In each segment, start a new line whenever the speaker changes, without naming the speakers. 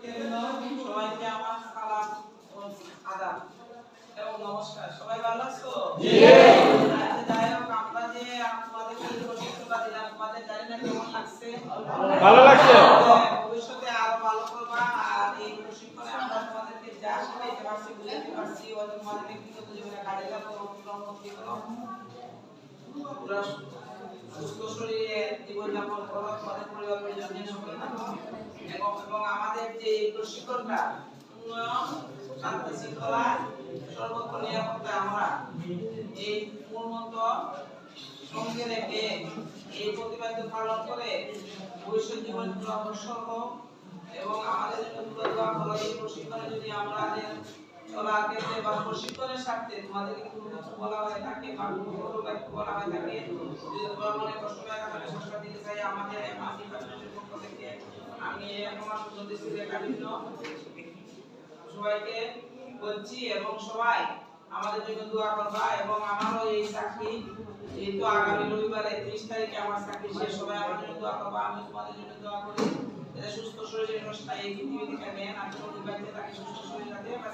সবাইকে আমার সালাম আদাব এবং নমস্কার। সবাই ভালো আছো? যাই হোক আমরা যে তোমাদেরকে প্রশিক্ষণটা দিলাম তোমাদের জানি না কেমন লাগছে।
ভালো লাগছে।
ভবিষ্যতে আরও ভালো করবা। আর এই প্রশিক্ষণে আমরা তোমাদেরকে যা শিখাইতে পারছি বুঝাইতে পারছি ও তোমাদের ব্যক্তিগত জীবনে কাজে লাগবে অনুপ্রেরণা করতে পুরা সুস্থ শরীরে জীবনযাপন করো এবং এবং আমাদের যে প্রশিক্ষণটা উন্নয়ন শান্তি শৃঙ্খলা সর্বত্র নিরাপত্তা আমরা এই মূলমন্ত্র সঙ্গে রেখে এই প্রতিবাদ্য পালন করে ভবিষ্যৎ জীবন অগ্রসর হোক এবং আমাদের জন্য এই প্রশিক্ষণে যদি আমরা সবাইকে বলছি এবং সবাই আমাদের জন্য দোয়া করবা এবং আমারও এই চাকরি, যেহেতু আগামী রবিবারে ত্রিশ তারিখে আমার চাকরি শেষ সবাই আমার জন্য দোয়া করবা। আমি তোমাদের জন্য দোয়া করি। সুস্থ শরীরে স্থায়ী পৃথিবী নেন আমি বাড়িতে তাকে সুস্থ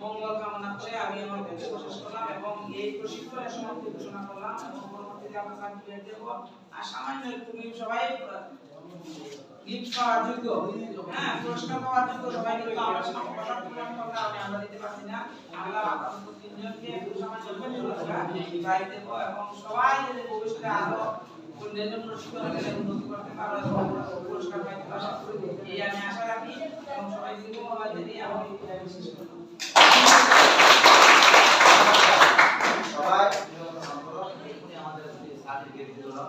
মঙ্গল কামনা করে আমি আমার বক্তব্য শেষ করলাম এবং এই প্রশিক্ষণের সমাপ্তি ঘোষণা করলাম। এবং পরবর্তীতে আমরা সার্টিফিকেট দেব আর সামান্য তুমি সবাই গিফট পাওয়ার যোগ্য। হ্যাঁ পুরস্কার পাওয়ার যোগ্য সবাই কিন্তু আমরা আমি আমরা দিতে পারছি না। আমরা একটু সামান্য এবং সবাই যদি ভবিষ্যতে আরও পুরস্কার এই আমি আশা রাখি। এবং সবাইকে ধন্যবাদ জানিয়ে আমি শেষ
छात्र के द्वारा